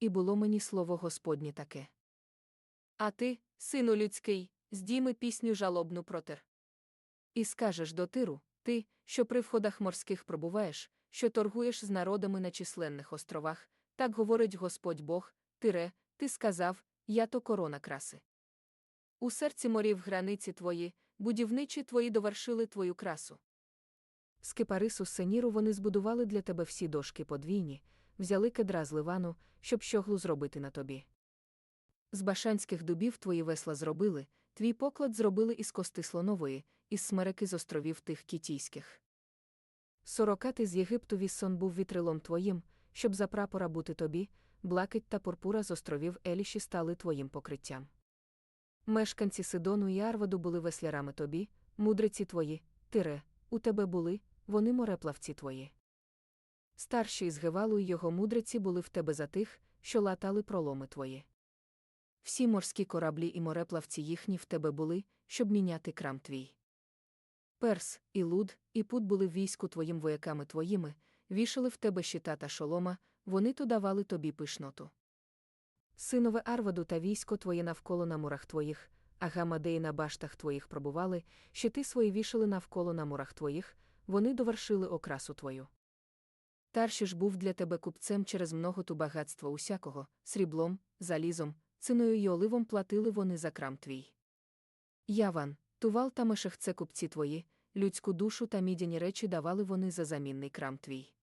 і було мені слово Господнє таке. А ти, сину людський, здійми пісню жалобну протир. І скажеш до тиру, ти, що при входах морських пробуваєш, що торгуєш з народами на численних островах, так говорить Господь Бог, тире, ти сказав, я то корона краси. У серці морів границі твої, будівничі твої довершили твою красу. З кипарису сеніру вони збудували для тебе всі дошки подвійні, взяли кедра з ливану, щоб щоглу зробити на тобі. З башанських дубів твої весла зробили, твій поклад зробили із кости слонової, із смереки з островів тих кітійських. Сорокати з Єгипту віссон був вітрилом твоїм, щоб за прапора бути тобі, блакить та пурпура з островів Еліші стали твоїм покриттям. Мешканці Сидону і Арваду були веслярами тобі, мудриці твої, тире, у тебе були, вони мореплавці твої. Старші із Гевалу й його мудриці були в тебе за тих, що латали проломи твої. Всі морські кораблі і мореплавці їхні в тебе були, щоб міняти крам твій. Перс, і луд, і пут були в війську твоїм вояками твоїми, вішали в тебе щита та шолома, вони то давали тобі пишноту. Синове Арваду та військо твоє навколо на мурах твоїх, а гамадеї на баштах твоїх пробували, щити свої вішали навколо на мурах твоїх, вони довершили окрасу твою. Тарші ж був для тебе купцем через многоту багатства усякого, сріблом, залізом, циною й оливом платили вони за крам твій. Яван, тувал та мешех це купці твої, людську душу та мідяні речі давали вони за замінний крам твій.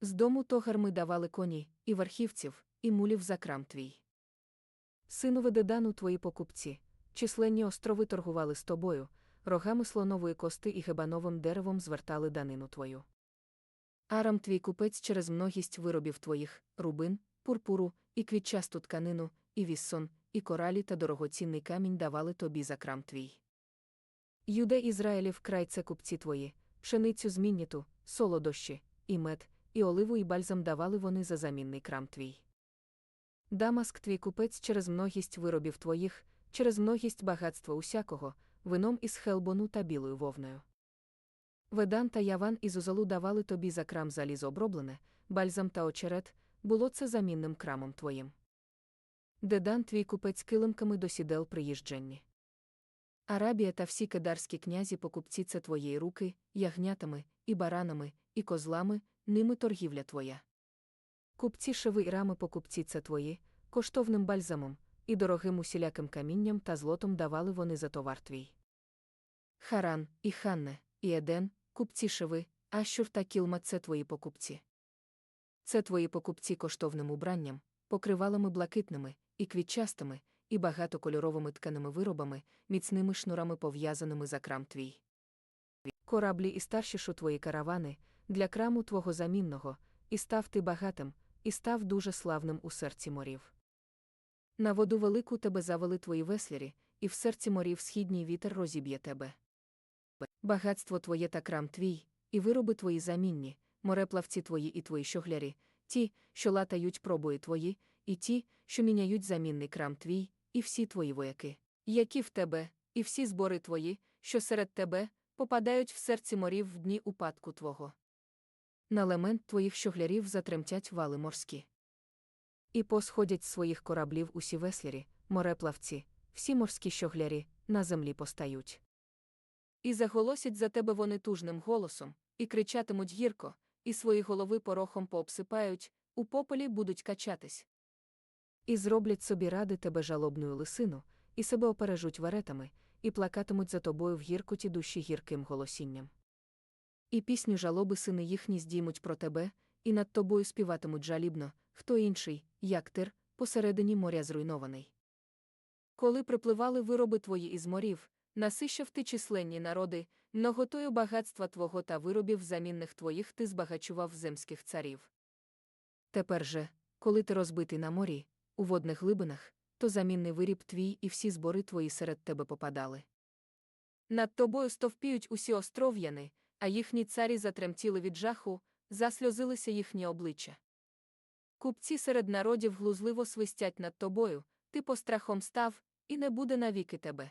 З дому тогар ми давали коні, і верхівців, і мулів за крам твій. Синове Дедану твої покупці, численні острови торгували з тобою, рогами слонової кости і гебановим деревом звертали данину твою. Арам твій купець через многість виробів твоїх, рубин, пурпуру, і квітчасту тканину, і віссон, і коралі та дорогоцінний камінь давали тобі за крам твій. Юде Ізраїлів край це купці твої, пшеницю змінніту, солодощі, і мед, і оливу і бальзам давали вони за замінний крам твій. Дамаск твій купець через многість виробів твоїх, через многість багатства усякого, вином із хелбону та білою вовною. Ведан та Яван із узолу давали тобі за крам залізо оброблене, бальзам та очерет, було це замінним крамом твоїм. Дедан твій купець килимками до сідел приїждженні. Арабія та всі кедарські князі покупці це твоєї руки, ягнятами, і баранами, і козлами, ними торгівля твоя. Купці шеви і рами покупці це твої, коштовним бальзамом, і дорогим усіляким камінням та злотом давали вони за товар твій. Харан, і Ханне, і Еден, купці шеви, Ащур та Кілма це твої покупці. Це твої покупці коштовним убранням, покривалами блакитними, і квітчастими, і багатокольоровими тканими виробами, міцними шнурами пов'язаними за крам твій. Кораблі і старшішу твої каравани, для краму твого замінного, і став ти багатим, і став дуже славним у серці морів. На воду велику тебе завели твої веслярі, і в серці морів східній вітер розіб'є тебе. Багатство твоє та крам твій, і вироби твої замінні, мореплавці твої і твої щоглярі, ті, що латають пробої твої, і ті, що міняють замінний крам твій, і всі твої вояки, які в тебе, і всі збори твої, що серед тебе, попадають в серці морів в дні упадку твого. На лемент твоїх щоглярів затремтять вали морські. І посходять з своїх кораблів усі веслярі, мореплавці, всі морські щоглярі, на землі постають. І заголосять за тебе вони тужним голосом, і кричатимуть гірко, і свої голови порохом пообсипають, у пополі будуть качатись. І зроблять собі ради тебе жалобною лисину, і себе опережуть варетами, і плакатимуть за тобою в гіркоті душі гірким голосінням. І пісню жалоби сини їхні здіймуть про тебе, і над тобою співатимуть жалібно, хто інший, як тир, посередині моря зруйнований. Коли припливали вироби твої із морів, насищав ти численні народи, многотою багатства твого та виробів замінних твоїх ти збагачував земських царів. Тепер же, коли ти розбитий на морі, у водних глибинах, то замінний виріб твій і всі збори твої серед тебе попадали. Над тобою стовпіють усі остров'яни, а їхні царі затремтіли від жаху, засльозилися їхні обличчя. Купці серед народів глузливо свистять над тобою, ти пострахом став, і не буде навіки тебе.